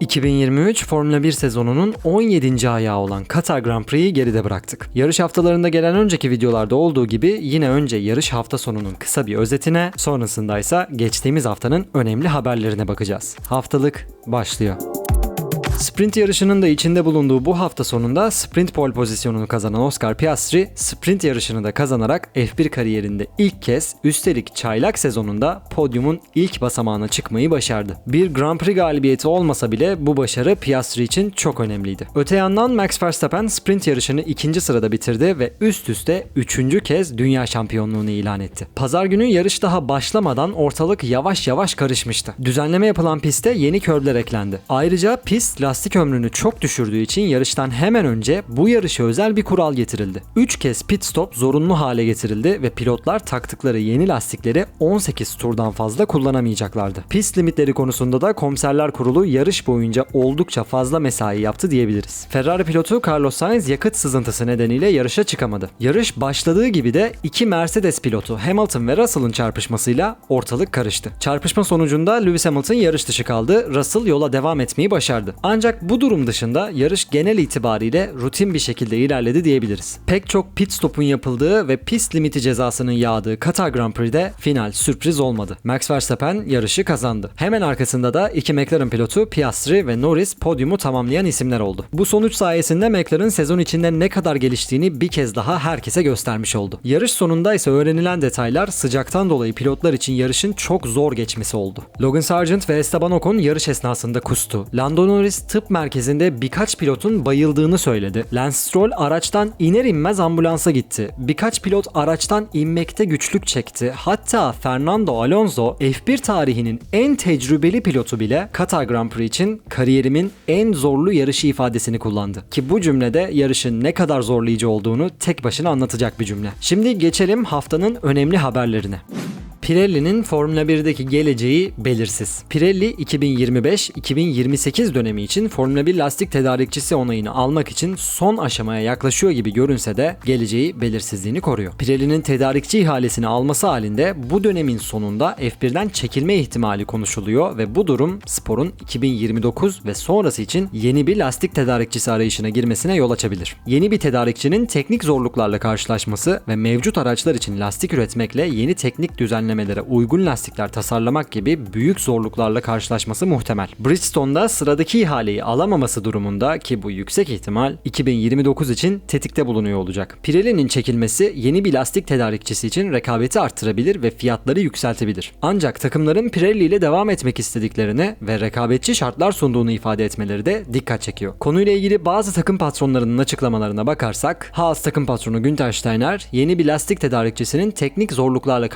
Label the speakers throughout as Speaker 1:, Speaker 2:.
Speaker 1: 2023 Formula 1 sezonunun 17. ayağı olan Katar Grand Prix'yi geride bıraktık. Yarış haftalarında gelen önceki videolarda olduğu gibi yine önce yarış hafta sonunun kısa bir özetine, sonrasında ise geçtiğimiz haftanın önemli haberlerine bakacağız. Haftalık başlıyor. Sprint yarışının da içinde bulunduğu bu hafta sonunda sprint pole pozisyonunu kazanan Oscar Piastri, sprint yarışını da kazanarak F1 kariyerinde ilk kez üstelik çaylak sezonunda podyumun ilk basamağına çıkmayı başardı. Bir Grand Prix galibiyeti olmasa bile bu başarı Piastri için çok önemliydi. Öte yandan Max Verstappen sprint yarışını ikinci sırada bitirdi ve üst üste üçüncü kez dünya şampiyonluğunu ilan etti. Pazar günü yarış daha başlamadan ortalık yavaş yavaş karışmıştı. Düzenleme yapılan piste yeni körbler eklendi. Ayrıca pist lastik ömrünü çok düşürdüğü için yarıştan hemen önce bu yarışa özel bir kural getirildi. 3 kez pit stop zorunlu hale getirildi ve pilotlar taktıkları yeni lastikleri 18 turdan fazla kullanamayacaklardı. Pist limitleri konusunda da komiserler kurulu yarış boyunca oldukça fazla mesai yaptı diyebiliriz. Ferrari pilotu Carlos Sainz yakıt sızıntısı nedeniyle yarışa çıkamadı. Yarış başladığı gibi de iki Mercedes pilotu Hamilton ve Russell'ın çarpışmasıyla ortalık karıştı. Çarpışma sonucunda Lewis Hamilton yarış dışı kaldı, Russell yola devam etmeyi başardı. Ancak bu durum dışında yarış genel itibariyle rutin bir şekilde ilerledi diyebiliriz. Pek çok pit stopun yapıldığı ve pist limiti cezasının yağdığı Katar Grand Prix'de final sürpriz olmadı. Max Verstappen yarışı kazandı. Hemen arkasında da iki McLaren pilotu Piastri ve Norris podyumu tamamlayan isimler oldu. Bu sonuç sayesinde McLaren sezon içinde ne kadar geliştiğini bir kez daha herkese göstermiş oldu. Yarış sonunda ise öğrenilen detaylar sıcaktan dolayı pilotlar için yarışın çok zor geçmesi oldu. Logan Sargent ve Esteban Ocon yarış esnasında kustu. Lando Norris tıp merkezinde birkaç pilotun bayıldığını söyledi. Lance Stroll araçtan iner inmez ambulansa gitti. Birkaç pilot araçtan inmekte güçlük çekti. Hatta Fernando Alonso F1 tarihinin en tecrübeli pilotu bile Katar Grand Prix için kariyerimin en zorlu yarışı ifadesini kullandı. Ki bu cümlede yarışın ne kadar zorlayıcı olduğunu tek başına anlatacak bir cümle. Şimdi geçelim haftanın önemli haberlerine. Pirelli'nin Formula 1'deki geleceği belirsiz. Pirelli 2025-2028 dönemi için Formula 1 lastik tedarikçisi onayını almak için son aşamaya yaklaşıyor gibi görünse de geleceği belirsizliğini koruyor. Pirelli'nin tedarikçi ihalesini alması halinde bu dönemin sonunda F1'den çekilme ihtimali konuşuluyor ve bu durum sporun 2029 ve sonrası için yeni bir lastik tedarikçisi arayışına girmesine yol açabilir. Yeni bir tedarikçinin teknik zorluklarla karşılaşması ve mevcut araçlar için lastik üretmekle yeni teknik düzenlemelere uygun lastikler tasarlamak gibi büyük zorluklarla karşılaşması muhtemel. Bridgestone'da sıradaki ihaleyi alamaması durumunda ki bu yüksek ihtimal 2029 için tetikte bulunuyor olacak. Pirelli'nin çekilmesi yeni bir lastik tedarikçisi için rekabeti arttırabilir ve fiyatları yükseltebilir. Ancak takımların Pirelli ile devam etmek istediklerini ve rekabetçi şartlar sunduğunu ifade etmeleri de dikkat çekiyor. Konuyla ilgili bazı takım patronlarının açıklamalarına bakarsak, Haas takım patronu Günther Steiner yeni bir lastik tedarikçisinin teknik zorluklarla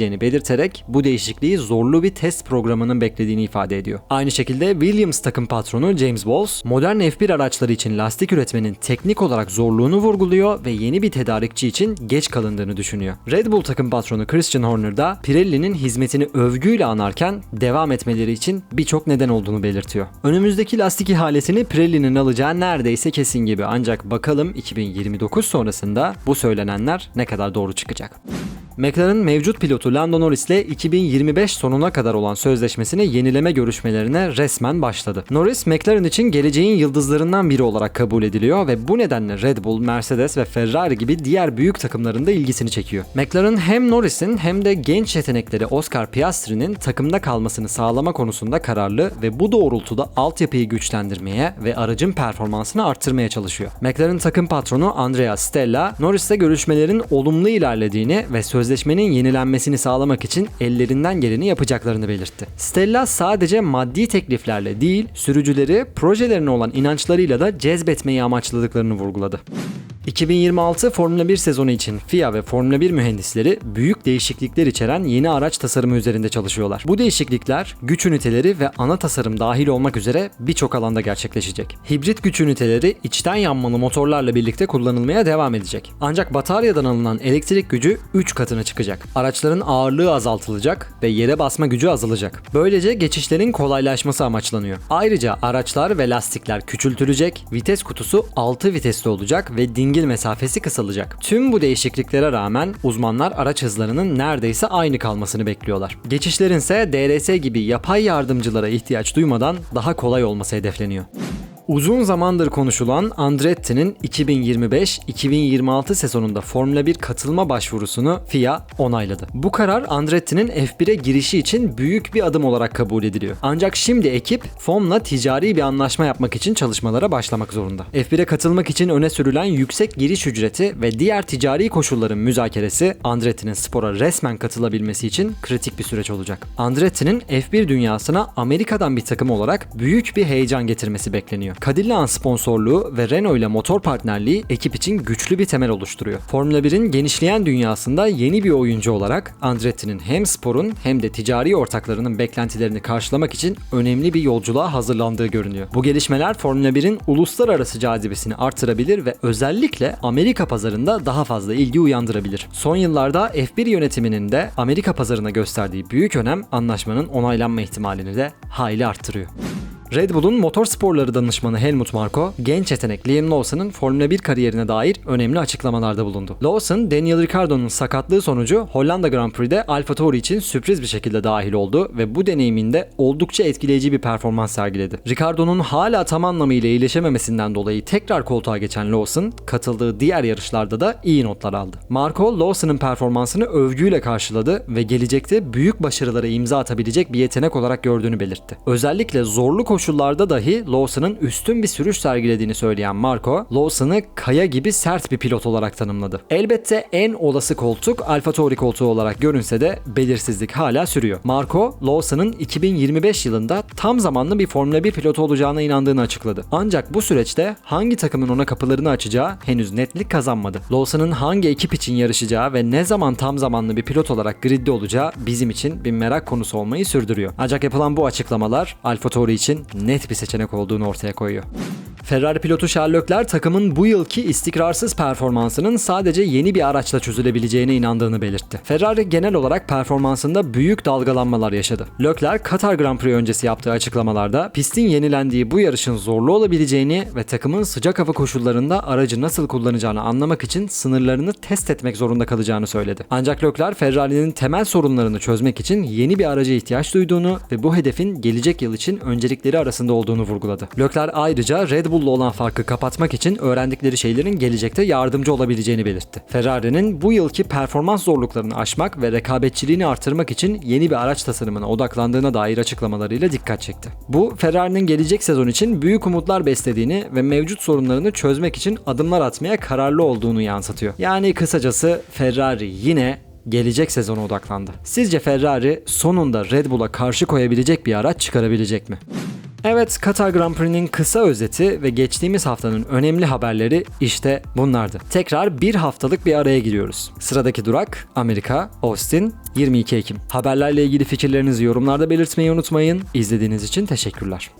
Speaker 1: karşılaşabileceğini belirterek bu değişikliği zorlu bir test programının beklediğini ifade ediyor. Aynı şekilde Williams takım patronu James Walls, modern F1 araçları için lastik üretmenin teknik olarak zorluğunu vurguluyor ve yeni bir tedarikçi için geç kalındığını düşünüyor. Red Bull takım patronu Christian Horner da Pirelli'nin hizmetini övgüyle anarken devam etmeleri için birçok neden olduğunu belirtiyor. Önümüzdeki lastik ihalesini Pirelli'nin alacağı neredeyse kesin gibi ancak bakalım 2029 sonrasında bu söylenenler ne kadar doğru çıkacak. McLaren mevcut pilotu Lando Norris ile 2025 sonuna kadar olan sözleşmesini yenileme görüşmelerine resmen başladı. Norris, McLaren için geleceğin yıldızlarından biri olarak kabul ediliyor ve bu nedenle Red Bull, Mercedes ve Ferrari gibi diğer büyük takımların da ilgisini çekiyor. McLaren hem Norris'in hem de genç yetenekleri Oscar Piastri'nin takımda kalmasını sağlama konusunda kararlı ve bu doğrultuda altyapıyı güçlendirmeye ve aracın performansını arttırmaya çalışıyor. McLaren takım patronu Andrea Stella, Norris'le görüşmelerin olumlu ilerlediğini ve sözleşmenin yenilenmesini sağlamak için ellerinden geleni yapacaklarını belirtti. Stella sadece maddi tekliflerle değil, sürücüleri projelerine olan inançlarıyla da cezbetmeyi amaçladıklarını vurguladı. 2026 Formula 1 sezonu için FIA ve Formula 1 mühendisleri büyük değişiklikler içeren yeni araç tasarımı üzerinde çalışıyorlar. Bu değişiklikler güç üniteleri ve ana tasarım dahil olmak üzere birçok alanda gerçekleşecek. Hibrit güç üniteleri içten yanmalı motorlarla birlikte kullanılmaya devam edecek. Ancak bataryadan alınan elektrik gücü 3 katına çıkacak. Araçların ağırlığı azaltılacak ve yere basma gücü azalacak. Böylece geçişlerin kolaylaşması amaçlanıyor. Ayrıca araçlar ve lastikler küçültülecek, vites kutusu 6 vitesli olacak ve dinlenme dingil mesafesi kısalacak. Tüm bu değişikliklere rağmen uzmanlar araç hızlarının neredeyse aynı kalmasını bekliyorlar. Geçişlerin ise DRS gibi yapay yardımcılara ihtiyaç duymadan daha kolay olması hedefleniyor. Uzun zamandır konuşulan Andretti'nin 2025-2026 sezonunda Formula 1 katılma başvurusunu FIA onayladı. Bu karar Andretti'nin F1'e girişi için büyük bir adım olarak kabul ediliyor. Ancak şimdi ekip FOM'la ticari bir anlaşma yapmak için çalışmalara başlamak zorunda. F1'e katılmak için öne sürülen yüksek giriş ücreti ve diğer ticari koşulların müzakeresi Andretti'nin spora resmen katılabilmesi için kritik bir süreç olacak. Andretti'nin F1 dünyasına Amerika'dan bir takım olarak büyük bir heyecan getirmesi bekleniyor. Cadillac'ın sponsorluğu ve Renault ile motor partnerliği ekip için güçlü bir temel oluşturuyor. Formula 1'in genişleyen dünyasında yeni bir oyuncu olarak Andretti'nin hem sporun hem de ticari ortaklarının beklentilerini karşılamak için önemli bir yolculuğa hazırlandığı görünüyor. Bu gelişmeler Formula 1'in uluslararası cazibesini artırabilir ve özellikle Amerika pazarında daha fazla ilgi uyandırabilir. Son yıllarda F1 yönetiminin de Amerika pazarına gösterdiği büyük önem anlaşmanın onaylanma ihtimalini de hayli arttırıyor. Red Bull'un motor sporları danışmanı Helmut Marko, genç yetenek Liam Lawson'ın Formula 1 kariyerine dair önemli açıklamalarda bulundu. Lawson, Daniel Ricciardo'nun sakatlığı sonucu Hollanda Grand Prix'de Alfa Tauri için sürpriz bir şekilde dahil oldu ve bu deneyiminde oldukça etkileyici bir performans sergiledi. Ricciardo'nun hala tam anlamıyla iyileşememesinden dolayı tekrar koltuğa geçen Lawson, katıldığı diğer yarışlarda da iyi notlar aldı. Marko, Lawson'ın performansını övgüyle karşıladı ve gelecekte büyük başarılara imza atabilecek bir yetenek olarak gördüğünü belirtti. Özellikle zorlu koşullarda dahi Lawson'ın üstün bir sürüş sergilediğini söyleyen Marco, Lawson'ı kaya gibi sert bir pilot olarak tanımladı. Elbette en olası koltuk Alfa Tauri koltuğu olarak görünse de belirsizlik hala sürüyor. Marco, Lawson'ın 2025 yılında tam zamanlı bir Formula 1 pilotu olacağına inandığını açıkladı. Ancak bu süreçte hangi takımın ona kapılarını açacağı henüz netlik kazanmadı. Lawson'ın hangi ekip için yarışacağı ve ne zaman tam zamanlı bir pilot olarak gridde olacağı bizim için bir merak konusu olmayı sürdürüyor. Ancak yapılan bu açıklamalar Alfa Tauri için net bir seçenek olduğunu ortaya koyuyor. Ferrari pilotu Leclerc takımın bu yılki istikrarsız performansının sadece yeni bir araçla çözülebileceğine inandığını belirtti. Ferrari genel olarak performansında büyük dalgalanmalar yaşadı. Leclerc Katar Grand Prix öncesi yaptığı açıklamalarda pistin yenilendiği bu yarışın zorlu olabileceğini ve takımın sıcak hava koşullarında aracı nasıl kullanacağını anlamak için sınırlarını test etmek zorunda kalacağını söyledi. Ancak Leclerc Ferrari'nin temel sorunlarını çözmek için yeni bir araca ihtiyaç duyduğunu ve bu hedefin gelecek yıl için öncelikleri arasında olduğunu vurguladı. Leclerc ayrıca Red Bull'la olan farkı kapatmak için öğrendikleri şeylerin gelecekte yardımcı olabileceğini belirtti. Ferrari'nin bu yılki performans zorluklarını aşmak ve rekabetçiliğini artırmak için yeni bir araç tasarımına odaklandığına dair açıklamalarıyla dikkat çekti. Bu Ferrari'nin gelecek sezon için büyük umutlar beslediğini ve mevcut sorunlarını çözmek için adımlar atmaya kararlı olduğunu yansıtıyor. Yani kısacası Ferrari yine gelecek sezona odaklandı. Sizce Ferrari sonunda Red Bull'a karşı koyabilecek bir araç çıkarabilecek mi? Evet, Katar Grand Prix'nin kısa özeti ve geçtiğimiz haftanın önemli haberleri işte bunlardı. Tekrar bir haftalık bir araya giriyoruz. Sıradaki durak Amerika, Austin, 22 Ekim. Haberlerle ilgili fikirlerinizi yorumlarda belirtmeyi unutmayın. İzlediğiniz için teşekkürler.